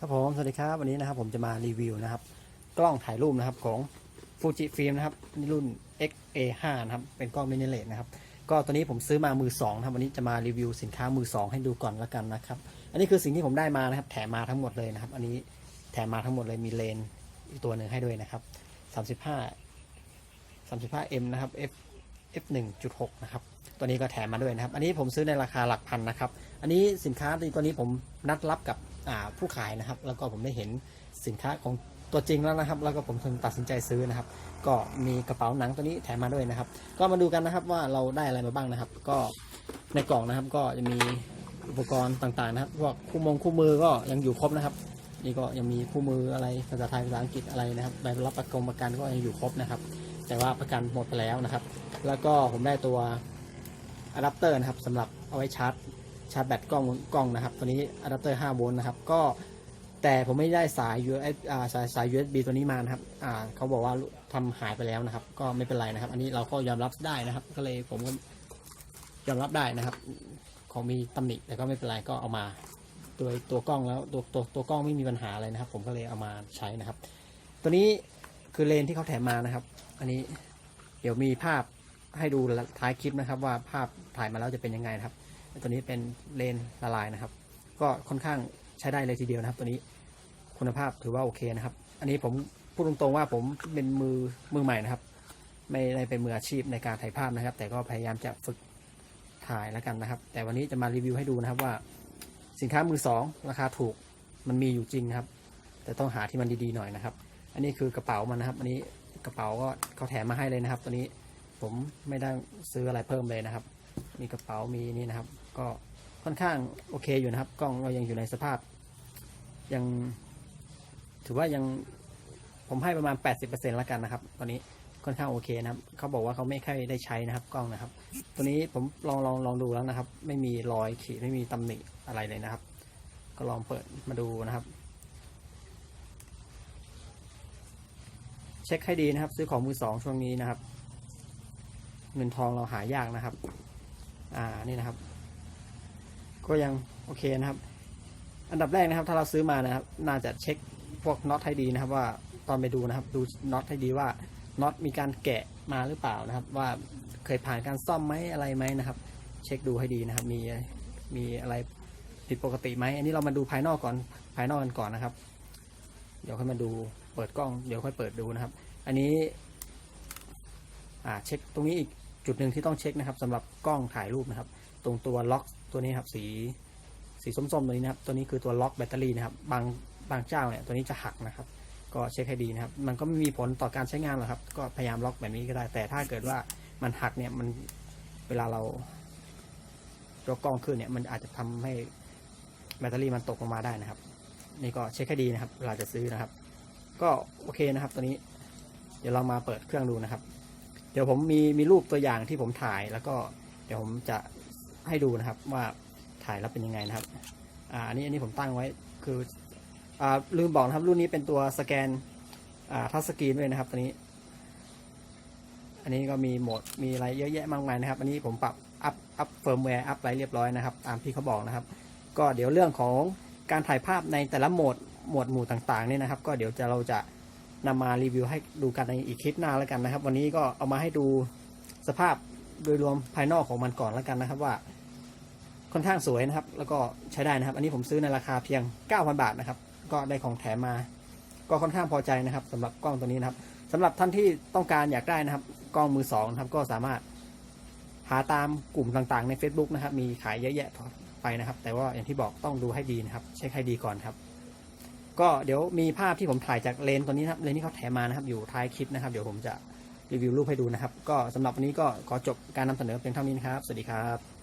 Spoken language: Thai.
ครับผมสวัสดีครับวันนี้นะครับผมจะมารีวิวนะครับ กล้องถ่ายรูปนะครับของฟูจิฟิล์มนะครับนี่รุ่น XA5 นะครับเป็นกล้องมินิเลสนะครับก็ตัวนี้ผมซื้อมามือสองนะครับวันนี้จะมารีวิวสินค้ามือสองให้ดูก่อนแล้วกันนะครับอันนี้คือสิ่งที่ผมได้มานะครับแถมมาทั้งหมดเลยนะครับ อันนี้แถมมาทั้งหมดเลยมีเลนอีกตัวหนึ่งให้ด้วยนะครับ35 35M นะครับ F F 1.6นะครับตัวนี้ก็แถมมาด้วยนะครับ อันนี้ผมซื้อในราคาหลักพันนะครับ อันนี้สินค้าตัวนี้ผมนัดรับกับ ผู้ขายนะครับ แล้วก็ผมได้เห็นสินค้าของตัวจริงแล้วนะครับ แล้วก็ผมถึงตัดสินใจซื้อนะครับ ก็มีกระเป๋าหนังตัวนี้แถมมาด้วยนะครับ ก็มาดูกันนะครับว่าเราได้อะไรมาบ้างนะครับ ก็ในกล่องนะครับก็จะมีอุปกรณ์ต่างๆนะครับพวกคู่มงคู่มือก็ยังอยู่ครบนะครับ นี่ก็ยังมีคู่มืออะไรภาษาไทยภาษาอังกฤษอะไรนะครับใบรับประกงประกันก็ยังอยู่ครบนะครับ แต่ว่าประกันหมดไปแล้วนะครับ แล้วก็ผมได้ตัวอะแดปเตอร์นะครับสำหรับเอาไว้ชาร์จ ชาร์จแบตกล้องกล้องนะครับ ตัวนี้อะแดปเตอร์5โวลต์นะครับ ก็แต่ผมไม่ได้สาย USB อ่าสายสาย USB ตัวนี้มานะครับอ่าเขาบอกว่าทำหายไปแล้วนะครับ ก็ไม่เป็นไรนะครับ อันนี้เราก็ยอมรับได้นะครับ ก็เลยผมก็ยอมรับได้นะครับ ของมีตำหนิแต่ก็ไม่เป็นไรก็เอามาโดยตัวกล้องแล้วตัวตัวตัวกล้องไม่มีปัญหาอะไรนะครับ ผมก็เลยเอามาใช้นะครับ ตัวนี้คือเลนที่เขาแถมมานะครับ อันนี้เดี๋ยวมีภาพให้ดูท้ายคลิปนะครับ ว่าภาพถ่ายมาแล้วจะเป็นยังไงนะครับ ตัวนี้เป็นเลนละลายนะครับ ก็ค่อนข้างใช้ได้เลยทีเดียวนะครับ ตัวนี้คุณภาพถือว่าโอเคนะครับ อันนี้ผมพูดตรงๆว่าผมเป็นมือมือใหม่นะครับ ไม่ได้เป็นมืออาชีพในการถ่ายภาพนะครับ แต่ก็พยายามจะฝึกถ่ายแล้วกันนะครับ แต่วันนี้จะมารีวิวให้ดูนะครับว่า สินค้ามือสองราคาถูกมันมีอยู่จริงนะครับ แต่ต้องหาที่มันดีๆหน่อยนะครับ อันนี้คือกระเป๋ามันนะครับ อันนี้กระเป๋าก็เขาแถมมาให้เลยนะครับ ตัวนี้ผมไม่ได้ซื้ออะไรเพิ่มเลยนะครับ มีกระเป๋ามีนี่นะครับ ก็ค่อนข้างโอเคอยู่นะครับ กล้องก็ยังอยู่ในสภาพ ยัง ถือว่ายังผมให้ประมาณ 80%แล้วกันนะครับ ตอนนี้ค่อนข้างโอเคนะครับเขาบอกว่าเขาไม่ค่อยได้ใช้นะครับ กล้องนะครับ ตัวนี้ผมลองลองลองดูแล้วนะครับ ไม่มีรอยขีดไม่มีตำหนิอะไรเลยนะครับ ก็ลองเปิดมาดูนะครับ เช็คให้ดีนะครับ ซื้อของมือสองช่วงนี้นะครับ เงินทองเราหายากนะครับ อ่านี่นะครับ ก็ยังโอเคนะครับ อันดับแรกนะครับ ถ้าเราซื้อมานะครับ น่าจะเช็คพวกน็อตให้ดีนะครับ ว่าตอนไปดูนะครับ ดูน็อตให้ดีว่าน็อตมีการแกะมาหรือเปล่านะครับ ว่าเคยผ่านการซ่อมไหมอะไรไหมนะครับ เช็คดูให้ดีนะครับ มีมีอะไรผิดปกติไหมอันนี้เรามาดูภายนอกก่อนภายนอกกันก่อนนะครับ เดี๋ยวค่อยมาดูเปิดกล้องเดี๋ยวค่อยเปิดดูนะครับ อันนี้ อ่าเช็คตรงนี้อีก จุดหนึ่งที่ต้องเช็คนะครับสำหรับกล้องถ่ายรูปนะครับ ตรงตัวล็อกตัวนี้ครับสีสีส้มๆตัวนี้นะครับ ตัวนี้คือตัวล็อกแบตเตอรี่นะครับ บางบางเจ้าเนี่ยตัวนี้จะหักนะครับ ก็เช็คให้ดีนะครับ มันก็ไม่มีผลต่อการใช้งานหรอกครับ ก็พยายามล็อกแบบนี้ก็ได้ แต่ถ้าเกิดว่ามันหักเนี่ยมันเวลาเรายกกล้องขึ้นเนี่ยมันอาจจะทำให้แบตเตอรี่มันตกลงมาได้นะครับ นี่ก็เช็คให้ดีนะครับเวลาจะซื้อนะครับ ก็โอเคนะครับ ตัวนี้ เดี๋ยวเรามาเปิดเครื่องดูนะครับ ดี๋ยวผมมีมีรูปตัวอย่างที่ผมถ่ายแล้วก็เดี๋ยวผมจะให้ดูนะครับว่าถ่ายแล้วเป็นยังไงนะครับอ่าอันนี้อันนี้ผมตั้งไว้คืออ่าลืมบอกนะครับรุ่นนี้เป็นตัวสแกนอ่าทัชสกรีนด้วยนะครับตัวนี้ อันนี้ก็มีโหมดมีอะไรเยอะแยะมากมายนะครับ อันนี้ผมปรับอัพอัพเฟิร์มแวร์อัพไรเรียบร้อยนะครับ ตามที่เขาบอกนะครับ ก็เดี๋ยวเรื่องของการถ่ายภาพในแต่ละโหมดหมวดหมู่ต่างๆเนี่ยนะครับ ก็เดี๋ยวจะเราจะ นำมารีวิวให้ดูกันในอีกคลิปหน้าแล้วกันนะครับ วันนี้ก็เอามาให้ดูสภาพโดยรวมภายนอกของมันก่อนแล้วกันนะครับว่าค่อนข้างสวยนะครับ แล้วก็ใช้ได้นะครับ อันนี้ผมซื้อในราคาเพียง 9,000 บาทนะครับ ก็ได้ของแถมมา ก็ค่อนข้างพอใจนะครับสำหรับกล้องตัวนี้นะครับสำหรับท่านที่ต้องการอยากได้นะครับ กล้องมือสองนะครับก็สามารถหาตามกลุ่มต่างๆใน Facebook นะครับ มีขายเยอะแยะไปนะครับ แต่ว่าอย่างที่บอกต้องดูให้ดีนะครับ เช็คให้ดีก่อนครับ ก็เดี๋ยวมีภาพที่ผมถ่ายจากเลนตัวนี้นะครับเลนที่เขาแถมมานะครับ อยู่ท้ายคลิปนะครับ เดี๋ยวผมจะรีวิวรูปให้ดูนะครับ ก็สำหรับวันนี้ก็ขอจบการนำเสนอเพียงเท่านี้นะครับ สวัสดีครับ